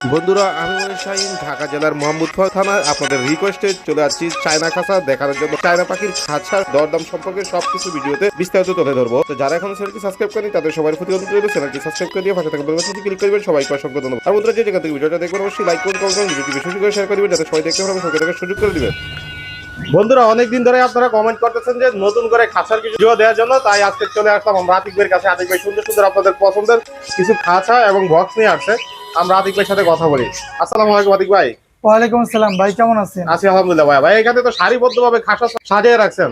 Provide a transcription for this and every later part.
বন্ধুরা, আমি মনির শাহিন, ঢাকা জেলার মোহাম্মদপুর থানায় আপনাদের রিকোয়েস্টে চলে আসছি চায়না খাঁচা দেখানোর জন্য। চায়না পাখির খাঁচার দরদাম সম্পর্কে সবকিছু ভিডিওতে বিস্তারিত তুলে ধরবো। তো যারা এখন চ্যানেলটি সাবস্ক্রাইব করেনি তাদের সবার প্রতি অনুরোধ রইল চ্যানেলটি সাবস্ক্রাইব করে দিয়ে পাশে থাকা বেলবাটনটি ক্লিক করবেন। সবাইকে অসংখ্য ধন্যবাদ। আর বন্ধুরা, যে যেখান থেকে ভিডিওটা দেখবেন, অবশ্যই লাইক করুন কমেন্ট করুন ভিডিওটি বেশি করে শেয়ার করবেন যাতে সবাই দেখতে পারবে সবাই দেখার সুযোগ করে দিবেন। বন্ধুরা, অনেকদিন ধরে আপনারা কমেন্ট করতেছেন যে নতুন করে খাঁচার কিছু ভিডিও দেওয়ার জন্য, তাই আজকে চলে আসলাম আমরা আতিক কাছে। আতিক ভাই সুন্দর সুন্দর আপনাদের পছন্দের কিছু খাঁচা এবং বক্স নিয়ে আসছে। আমরা আতিক ভাইয়ের সাথে কথা বলি। আসসালামু আলাইকুম আতিক ভাই। ওয়ালাইকুম আসসালাম ভাই কেমন আছেন? আছি আলহামদুলিল্লাহ ভাই। ভাই এখানে তো সারিবদ্ধ ভাবে খাঁচা সাজিয়ে রাখছেন।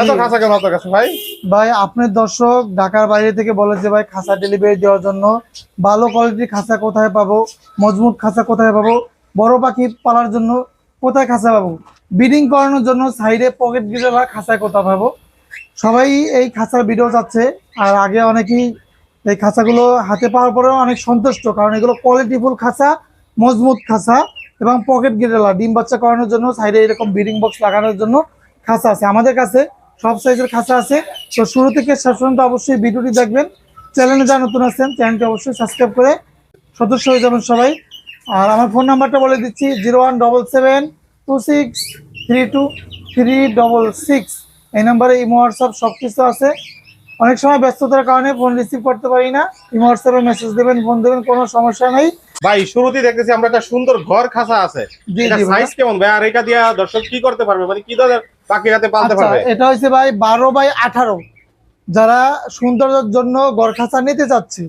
এত। খাঁচা কেন আপনার কাছে ভাই? ভাই আপনার দর্শক ঢাকার বাইরে থেকে বলে যে ভাই খাঁচা ডেলিভারি দেওয়ার জন্য ভালো কোয়ালিটির খাঁচা কোথায় পাবো মজবুত খাঁচা কোথায় পাবো বড় পাখি পালার জন্য কোথায় খাঁচা পাবো ব্রিডিং করানোর জন্য সাইডে পকেট গিজার খাঁচায় কোথায় পাবো। সবাই এই খাঁচার ভিডিও চাচ্ছে আর আগে অনেকেই এই খাঁচাগুলো হাতে পাওয়ার পরেও অনেক সন্তুষ্ট, কারণ এগুলো কোয়ালিটিফুল খাঁচা, মজবুত খাঁচা এবং পকেট গিরেলা ডিম বাচ্চা করানোর জন্য, সাইডে এরকম ব্রিডিং বক্স লাগানোর জন্য খাঁচা আছে। আমাদের কাছে সব সাইজের খাঁচা আছে। তো শুরু থেকে পর্যন্ত অবশ্যই ভিডিওটি দেখবেন। চ্যানেলে যা নতুন আছেন চ্যানেলটি অবশ্যই সাবস্ক্রাইব করে সদস্য হয়ে যাবেন সবাই। আর আমার ফোন নাম্বারটা বলে দিচ্ছি zero one double seven two six three two three double six এই নাম্বারে ইমো হোয়াটসঅ্যাপ সব কিছু আছে। অনেক সময় ব্যস্ততার কারণে ফোন রিসিভ করতে পারি না। হোয়াটসঅ্যাপে মেসেজ দেবেন ফোন দেবেন কোনো সমস্যা নেই। ভাই শুরুতেই দেখতেছি আমরা একটা সুন্দর ঘর খাসা আছে। এটা সাইজ কেমন? ভাই আর এটা দিয়া দর্শক কি করতে পারবে? মানে কি ধরনের পাখি হাতে পালতে আচ্ছা, পারবে? এটা হচ্ছে ভাই বারো বাই আঠারো। যারা সৌন্দর্যের জন্য গড়খাঁচা নিতে চাচ্ছে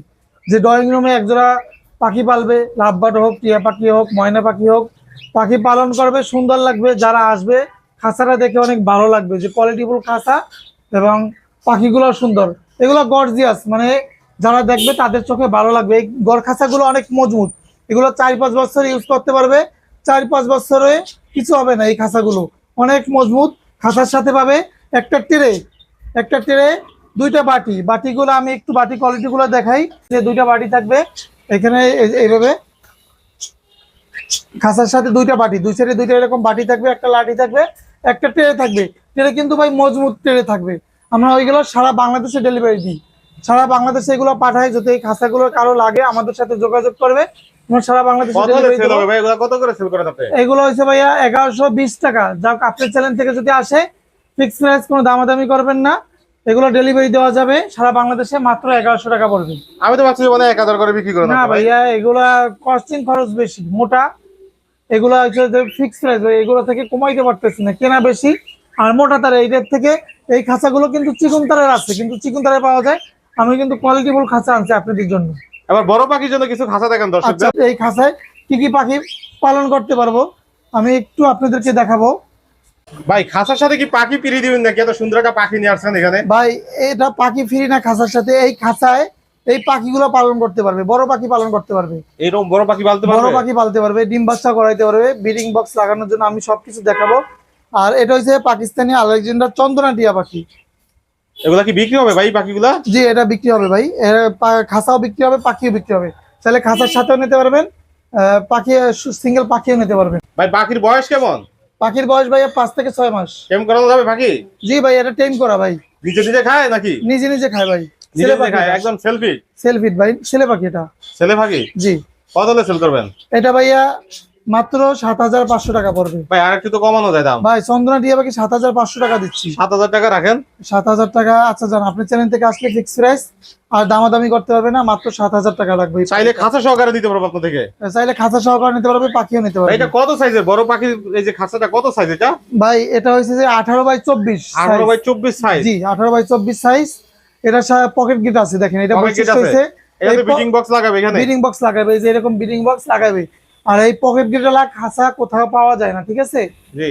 যে ড্রয়িং রুমে একজোড়া পাখি পালবে লাভবাট হোক টিয়া পাখি হোক ময়না পাখি হোক পাখি পালন করবে সুন্দর লাগবে যারা আসবে খাসাটা দেখে অনেক ভালো লাগবে যে কোয়ালিটিফুল খাসা এবং পাখিগুলো সুন্দর। এগুলো গর্জিয়াস মানে যারা দেখবে তাদের চোখে ভালো লাগবে। এই গড় খাঁচাগুলো অনেক মজবুত। এগুলো চার পাঁচ বছর ইউজ করতে পারবে। চার পাঁচ বছরে কিছু হবে না এই খাঁচাগুলো। অনেক মজবুত। খাঁচার সাথে পাবে একটা টেরে একটা টেরে দুইটা বাটি। বাটিগুলো আমি একটু বাটি কোয়ালিটিগুলো দেখাই। যে দুইটা বাটি থাকবে, এখানে এইভাবে। খাঁচার সাথে দুইটা বাটি। দুই সাইডে দুইটা এরকম বাটি থাকবে, একটা লাঠি থাকবে, একটা ট্রে থাকবে। ট্রে কিন্তু ভাই মজবুত ট্রে থাকবে। আমরা ওইগুলো সারা বাংলাদেশে ডেলিভারি দিই। সারা বাংলাদেশে এগুলো পাঠাই যদি এই খাঁচাগুলো কারও লাগে আমাদের সাথে যোগাযোগ করবে। সারা বাংলাদেশে করে এগুলো করে হচ্ছে ভাইয়া এগারোশো বিশ টাকা। আপনার চ্যানেল থেকে যদি আসে ফিক্স প্রাইস কোনো দামাদামি করবেন না। এগুলো ডেলিভারি দেওয়া যাবে। সারা বাংলাদেশে মাত্র এগারোশো টাকা পড়বে। আমি তো ভাবছি মানে এক হাজার করে বিক্রি করেন না ভাইয়া এগুলা কস্টিং খরচ বেশি মোটা। এগুলো হচ্ছে যে ফিক্স প্রাইস এগুলো থেকে কমাইতে পারতেছি না কেনা বেশি। আর মোটা তারে এইটার থেকে এই খাঁচাগুলো কিন্তু চিকন তারের আছে কিন্তু চিকন তারে পাওয়া যায়। আমি কিন্তু কোয়ালিটিফুল খাঁচা আনছি আপনাদের জন্য। এবার বড় পাখির জন্য কিছু খাঁচা দেখেন আচ্ছা দর্শকদের এই খাঁচায় কি কি পাখি পালন করতে পারব আমি একটু আপনাদেরকে দেখাবো। ভাই খাঁচার সাথে কি পাখি ফিরিয়ে দিবেন নাকি? এত সুন্দর একটা পাখি নিয়ে আসছেন এখানে। ভাই এটা পাখি ফ্রি না খাঁচার সাথে এই খাঁচায় এই পাখিগুলো পালন করতে পারবে বড় পাখি পালন করতে পারবে। এরকম বড় পাখি পালতে পারবে? বড় পাখি পালতে পারবে ডিম বাচ্চা করাইতে পারবে ব্রিডিং বক্স লাগানোর জন্য আমি সবকিছু দেখাবো। আর এটা হচ্ছে পাকিস্তানি আলেকজান্ডার চন্দনা টিয়া পাখি। এগুলা কি বিক্রি হবে ভাই পাখিগুলা? জি এটা বিক্রি হবে ভাই। খাঁচাও বিক্রি হবে পাখিও বিক্রি হবে। তাহলে খাঁচার সাথেও নিতে পারবেন পাখি সিঙ্গেল পাখিও নিতে পারবেন। ভাই পাখির বয়স কেমন? পাখির বয়স ভাই পাঁচ থেকে ছয় মাস। কেমন করানো যাবে পাখি? জি ভাই এটা টেম করা ভাই। নিজে নিজে খায় নাকি? নিজে নিজে খায় ভাই। নিজে নিজে খায় একদম সেলফি সেলফিট ভাই ছেলে পাখি এটা। ছেলে পাখি? জি। কত সেল করবেন? এটা ভাইয়া মাত্র সাত হাজার পাঁচশো টাকা পড়বে। ভাই আর একটু তো কমানো যায় দাম। ভাই চন্দনা টিয়া পাখি সাত হাজার পাঁচশো টাকা দিচ্ছি? সাত হাজার টাকা রাখেন। সাত হাজার টাকা আচ্ছা জান আপনি চ্যানেল থেকে আসলে ফিক্স প্রাইস আর দামাদামি করতে পারবে না মাত্র সাত হাজার টাকা লাগবে। চাইলে খাঁচা সহকারে দিতে পারব আপনার থেকে চাইলে খাঁচা সহকারে নিতে পারবে পাখিও নিতে পারবে। এটা কত সাইজের বড় পাখির এই যে খাঁচাটা কত সাইজ এটা? ভাই এটা হয়েছে যে আঠারো বাই চব্বিশ আঠারো বাই চব্বিশ সাইজ জি আঠারো বাই চব্বিশ সাইজ এটা পকেট গিট আছে দেখেন এটা আছে? হয়েছে বক্স লাগাবে এখানে। ব্রিডিং বক্স লাগাবে এই যে এরকম ব্রিডিং বক্স লাগাবে। আর এই পকেট গিটালা খাঁচা কোথাও পাওয়া যায় না ঠিক আছে?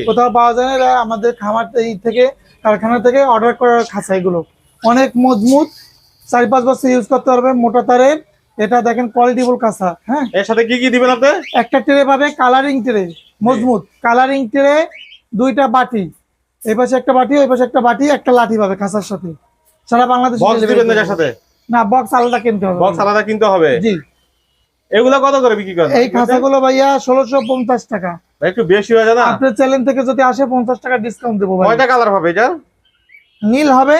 কোথাও পাওয়া যায় না আমাদের খামার থেকে কারখানা থেকে অর্ডার করার খাঁচা এগুলো। অনেক মজবুত চার পাঁচ বছর ইউজ করতে পারবে মোটা তারের। এটা দেখেন কোয়ালিটিফুল কাঁচা হ্যাঁ? এর সাথে কি কি দিবেন আপনি? একটা ট্রে পাবে কালারিং ট্রে মজবুত। কালারিং ট্রে দুইটা বাটি। এই পাশে একটা বাটি ওই পাশে একটা বাটি একটা লাঠি পাবে খাঁচার সাথে। সারা বাংলাদেশ বক্স দিবেন না সাথে? না বক্স আলাদা কিনতে হবে। বক্স আলাদা কিনতে হবে? জি। এগুলা কত করে বিক্রি করেন? এই খাঁচাগুলো ভাইয়া ষোলোশো পঞ্চাশ টাকা। ভাই, একটু বেশি হয়ে যায় না? আপনার চ্যানেল থেকে যদি আসে পঞ্চাশ টাকা ডিসকাউন্ট দেবো ভাই কয়টা কালার হবে এটা? নীল হবে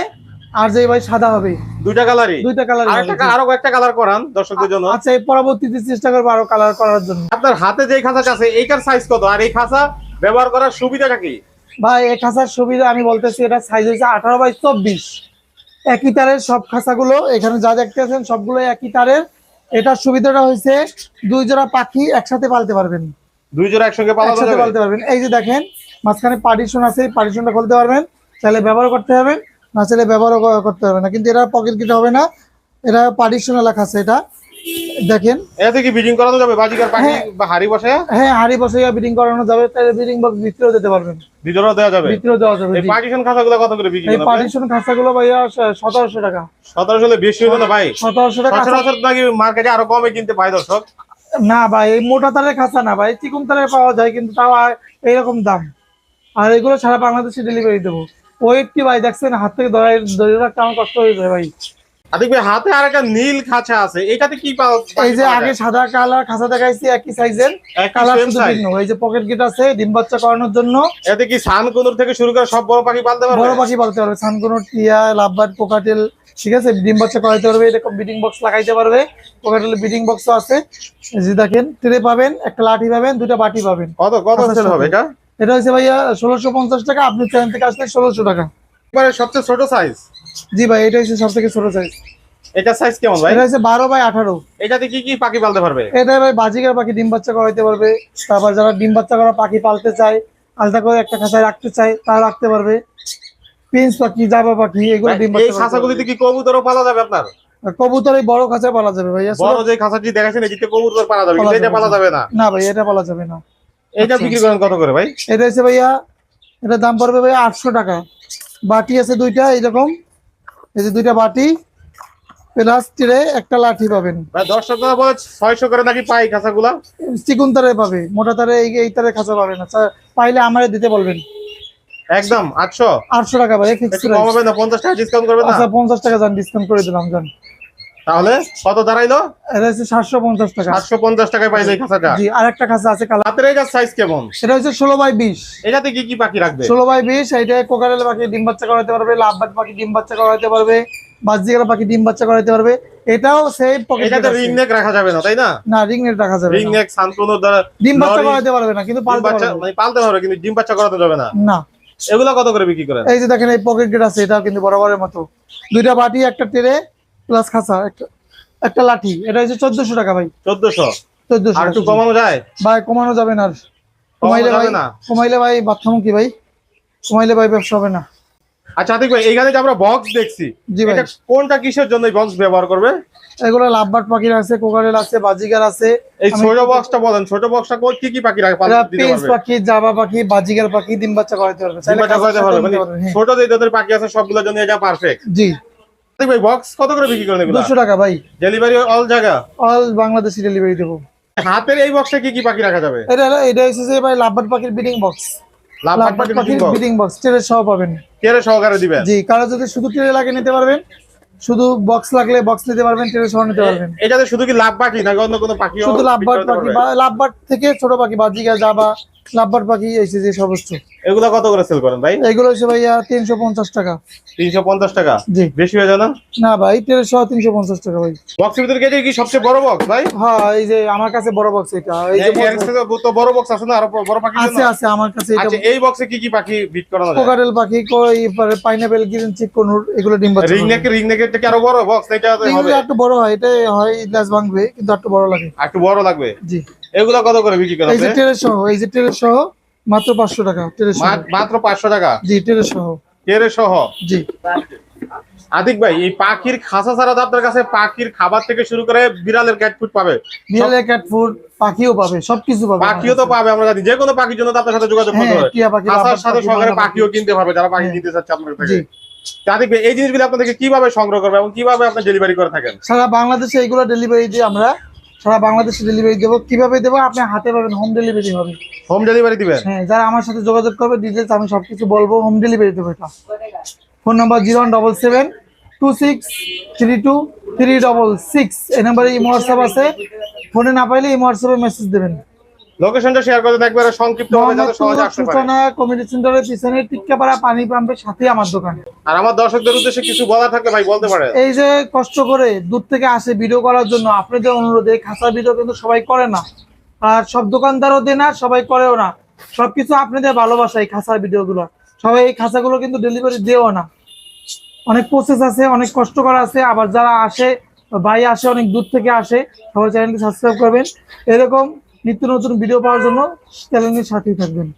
আর যে ভাই সাদা হবে। দুইটা কালারই দুইটা কালার আর একটা আরও একটা কালার করান দর্শকদের জন্য। আচ্ছা এই পরবর্তীতে চেষ্টা করব আরও কালার করার জন্য। আপনার হাতে যে খাঁচাটা আছে এইটার সাইজ কত? আর এই খাঁচা ব্যবহার করার সুবিধাটা কি? ভাই এই খাঁচার সুবিধা আমি বলতেছি এটা সাইজ হয়েছে আঠারো বাই চব্বিশ। একই তারের সব খাঁচাগুলো এখানে যা দেখতে আছেন সবগুলো একই তারের। এটার সুবিধাটা হয়েছে দুই জোড়া পাখি একসাথে পালতে পারবেন। দুই জোড়া একসঙ্গে একসাথে পালতে পারবেন। এই যে দেখেন মাঝখানে পার্টিশন আছে পার্টিশনটা খুলতে পারবেন। চাইলে ব্যবহার করতে হবে না চাইলে ব্যবহার করতে হবে না। কিন্তু এটা পকেট কিটা হবে না এটা পার্টিশন লেখা আছে এটা। দেখেন। এতে কি বিডিং করানো যাবে বাজিকার পাখি হ্যাঁ। বা হাড়ি বসে? হ্যাঁ হাড়ি বসে বিডিং করানো যাবে তাহলে বিডিং বক্স ভিতরেও দিতে পারবেন। ভিতরেও দেওয়া যাবে? ভিতরেও দেওয়া যাবে এই পার্টিশন খাঁচাগুলো কত করে বিক্রি এই পার্টিশন খাঁচাগুলো ভাইয়া সতেরোশো টাকা। সতেরোশো হলে বেশি হলো না ভাই? সতেরোশো টাকা সচরাচর নাকি মার্কেটে আরও কমে কিনতে পায় দর্শক? না ভাই এই মোটা তারের খাঁচা না ভাই চিকন তারের পাওয়া যায় কিন্তু তাও এইরকম দাম। আর এগুলো সারা বাংলাদেশে ডেলিভারি দেবো। ওয়েট কি ভাই দেখছেন হাত থেকে ধরে ধরে রাখতে আমার কষ্ট হয়ে যায় ভাই। আদিক ভাই হাতে আর একটা নীল খাঁচা আছে। এটাতে কি পাওয়া এই যে আগে সাদা কালার খাঁচা দেখাইছি একই সাইজের কালার শুধু ভিন্ন। এই যে পকেট গেট আছে ডিম বাচ্চা করানোর জন্য। এতে কি সান কোনোর থেকে শুরু করে সব বড় পাখি পালতে পারবে? বড় পাখি পালতে পারবে। সানকুনো টিয়া লাভবার্ড কোকাটেল ঠিক আছে? ডিম বাচ্চা করাইতে পারবে এরকম বিডিং বক্স লাগাইতে পারবে। কোকাটেল বিডিং বক্সও আছে। যে দেখেন ট্রে পাবেন একটা লাঠি পাবেন দুটা বাটি পাবেন। কত কত হবে এটা? এটা হচ্ছে ভাইয়া ষোলোশো পঞ্চাশ টাকা আপনি চ্যানেল থেকে আসলে ষোলোশো টাকা। এবারে সবচেয়ে ছোট সাইজ জি ভাই এটা হচ্ছে সব থেকে ছোট সাইজ এটা সাইজ কেমন ভাই? এটা হচ্ছে বারো বাই আঠারো। এটাতে কি কি পাখি পালতে পারবে? এটা ভাই বাজিকার পাখি ডিম বাচ্চা করাইতে পারবে। তারপর যারা ডিম বাচ্চা করা পাখি পালতে চায় আলাদা করে একটা খাঁচায় রাখতে চায় তারা রাখতে পারবে। পিন্স পাখি জাবা পাখি এগুলো ডিম বাচ্চা করাইতে খাঁচাগুলিতে কি কবুতরও পালা যাবে আপনার। কবুতর এই বড় খাঁচায় পালা যাবে ভাইয়া বড় যে খাঁচাটি দেখাচ্ছেন এটিতে কবুতর পালা যাবে কিন্তু এটা পালা না। যাবে না। না ভাই এটা পালা যাবে না। এটা বিক্রি করেন কত করে ভাই? এটা হচ্ছে ভাইয়া এটা দাম পড়বে ভাইয়া আটশো টাকা। বাটি আছে দুইটা এইরকম এই যে দুইটা বাটি প্লাস ট্রে একটা লাঠি পাবেন। ভাই দর্শকরা বলে ছয়শো করে নাকি পাই খাঁচাগুলা? চিকুন তারে পাবে মোটা তারে এই তারে খাঁচা পাবে না। চা- পাইলে আমারে দিতে বলবেন। একদম আটশো? আটশো টাকা ভাই কমাবে না পঞ্চাশ টাকা ডিসকাউন্ট করবেন না? আচ্ছা পঞ্চাশ টাকা যান ডিসকাউন্ট করে দিলাম যান। তাহলে কত দাঁড়াইলো? এটা হচ্ছে সাতশো পঞ্চাশ টাকা। সাতশো পঞ্চাশ টাকায় পাইলো এই খাঁচাটা। জি আর খাঁচা আছে কালার। হাতের এটার সাইজ কেমন? সেটা হচ্ছে বাই এটাতে কি কি পাখি রাখবে? বাই এইটা কোকারেল পাখি ডিম বাচ্চা করাতে পারবে পাখি ডিম বাচ্চা করাতে পারবে পাখি ডিম বাচ্চা করাতে পারবে। এটাও পকেট এটাতে রিং নেক রাখা যাবে না তাই না? না রিং রাখা যাবে রিং। নেক দ্বারা ডিম বাচ্চা করাতে পারবে না কিন্তু পালতে পারবে মানে পালতে পারবে কিন্তু ডিম বাচ্চা করাতে যাবে না। না। এগুলো কত করে বিক্রি করে এই যে দেখেন এই পকেট গেট আছে এটাও কিন্তু বরাবরের মতো। দুইটা বাটি একটা টেরে প্লাস খাঁচা একটা একটা লাঠি। এটা হচ্ছে চোদ্দশো টাকা ভাই। চোদ্দশো? চোদ্দশো একটু কমানো যায়? ভাই কমানো যাবে না কমাইলে ভাই? কমাইলে ভাই বাথরুম কি ভাই? কমাইলে ভাই ব্যবসা হবে না। আচ্ছা আতিক ভাই এইখানে যে আমরা বক্স দেখছি এটা কোনটা কিসের জন্য বক্স ব্যবহার করবে? এগুলো লাভবাট পাখির আছে কোকারেল আছে বাজিগার আছে। এই ছোট বক্সটা বলেন ছোট বক্সটা কোন কি কি পাখি এরা দিতে পাখি জাবা পাখি বাজিগার পাখি ডিম বাচ্চা করাতে পারবে। ডিম বাচ্চা করাতে পারবে মানে পারবে। ছোট যে যাদের পাখি আছে সবগুলোর জন্য এটা পারফেক্ট জি। ভাই বক্স কত করে বিক্রি করেন এগুলো? দুশো টাকা ভাই। ডেলিভারি অল জায়গা? অল বাংলাদেশি ডেলিভারি দেবো। হাতের এই বক্সে কি কি পাখি রাখা যাবে? এটা এটা হচ্ছে যে ভাই লাভবাট পাখির বিডিং বক্স লাভ পাখির বিডিং বক্স টেরের সহ পাবেন। সহকারে দিবেন? জি কারও যদি শুধু টেরে লাগে নিতে পারবেন শুধু বক্স লাগলে বক্স নিতে পারবেন টেরে সহ নিতে পারবেন। এটাতে শুধু কি লাভ পাখি নাকি অন্য কোনো পাখি শুধু পাখি থেকে ছোট পাখি বাজিকা জাবা লাভবাট পাখি এই যে সমস্ত এগুলো কত করে সেল করেন ভাই? এগুলো হচ্ছে ভাইয়া তিনশো পঞ্চাশ টাকা। তিনশো পঞ্চাশ টাকা? জি। বেশি হয়ে যায় না? না ভাই টেরে সহ তিনশো পঞ্চাশ টাকা ভাই। বক্সের ভিতরে কেটে কি সবচেয়ে বড় বক্স ভাই? হ্যাঁ এই যে আমার কাছে বড় বক্স এটা। এই যে তো বড় বক্স আছে না আরও বড় পাখি আছে আছে আমার কাছে এটা আচ্ছা এই বক্সে কি কি পাখি বিট করানো যায়? কোকারেল পাখি কই পাইনাপেল গ্রিন চিক কোনুর এগুলো ডিম বাচ্চা রিং নেক রিং নেকের থেকে আরও বড় বক্স এটা হবে? একটু বড় হয় এটা হয় গ্লাস ভাঙবে কিন্তু একটু বড় লাগে। একটু বড় লাগবে? জি। এগুলো কত করে বিক্রি করেন এই যে টেরে সহ এই যে টেরে সহ মাত্র পাঁচশো টাকা টেরে সহ। মাত্র পাঁচশো টাকা? জি টেরে সহ। কেড়ে সহ? জি। আদিক ভাই এই পাখির খাসা ছাড়া তো আপনার কাছে পাখির খাবার থেকে শুরু করে বিড়ালের ক্যাট ফুড পাবে। বিড়ালের ক্যাট ফুড পাখিও পাবে সবকিছু পাবে। পাখিও তো পাবে আমরা জানি। যে কোনো পাখির জন্য তো আপনার সাথে যোগাযোগ করতে হ্যাঁ হবে। খাসার সাথে সহকারে পাখিও কিনতে পারবে যারা পাখি হ্যাঁ। কিনতে চাচ্ছে আপনার থেকে আদিক ভাই এই জিনিসগুলো আপনাদেরকে কীভাবে সংগ্রহ করবে এবং কীভাবে আপনি ডেলিভারি করে থাকেন? সারা বাংলাদেশে এগুলো ডেলিভারি দিয়ে আমরা সারা বাংলাদেশে ডেলিভারি দেবো। কীভাবে দেবো? আপনি হাতে পাবেন হোম ডেলিভারি হবে। হোম ডেলিভারি দিবেন? হ্যাঁ যারা আমার সাথে যোগাযোগ করবে ডিটেলস আমি সবকিছু বলব হোম ডেলিভারি দেবো এটা। Phone number zero double seven two six three two three double six এই নাম্বারে ইমো হোয়াটসঅ্যাপ আছে। ফোনে না পাইলে ইমো হোয়াটসঅ্যাপে মেসেজ দেবেন। লোকেশনটা শেয়ার করে দেন একবারে সংক্ষিপ্ত ভাবে যাতে সহজে আসতে পারে। সূচনা কমিউনিটি সেন্টারের পিছনে টিক্কাপাড়া পানি পাম্পের সাথে আমার দোকান। আর আমার দর্শকদের উদ্দেশ্যে কিছু বলা থাকলে ভাই বলতে পারেন। এই যে কষ্ট করে দূর থেকে আসে ভিডিও করার জন্য আপনাদের অনুরোধে খাসা ভিডিও কিন্তু সবাই করে না। আর সব দোকানদারও দেয় না সবাই করেও না। সবকিছু আপনাদের ভালোবাসা এই খাসার ভিডিওগুলো সবাই এই খাসাগুলো কিন্তু ডেলিভারি দেও না। অনেক প্রসেস আছে অনেক কষ্ট করা আছে। আবার যারা আসে ভাই আসে অনেক দূর থেকে আসে সবাই চ্যানেলটি সাবস্ক্রাইব করবেন। এরকম নিত্য নতুন ভিডিও পাওয়ার জন্য চ্যানেলের সাথেই থাকবেন।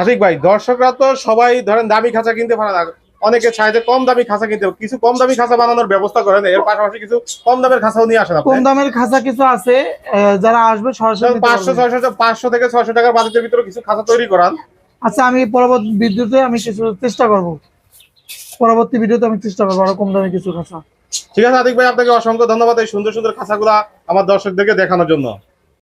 আশিক ভাই দর্শকরা তো সবাই ধরেন দামি খাঁচা কিনতে পারে না। অনেকে চায় যে কম দামি খাঁচা কিনতে কিছু কম দামি খাঁচা বানানোর ব্যবস্থা করেন এর পাশাপাশি কিছু কম দামের খাঁচাও নিয়ে আসেন কম দামের খাঁচা কিছু আছে যারা আসবে সরাসরি পাঁচশো। ছয়শো পাঁচশো থেকে ছয়শো টাকার বাজেটের ভিতরে কিছু খাঁচা তৈরি করান। আচ্ছা আমি পরবর্তী ভিডিওতে আমি কিছু চেষ্টা করব। পরবর্তী ভিডিওতে আমি চেষ্টা করব আরও কম দামে কিছু খাঁচা। ঠিক আছে আদিক ভাই আপনাকে অসংখ্য ধন্যবাদ এই সুন্দর সুন্দর খাঁচাগুলা আমার দর্শকদেরকে দেখানোর জন্য।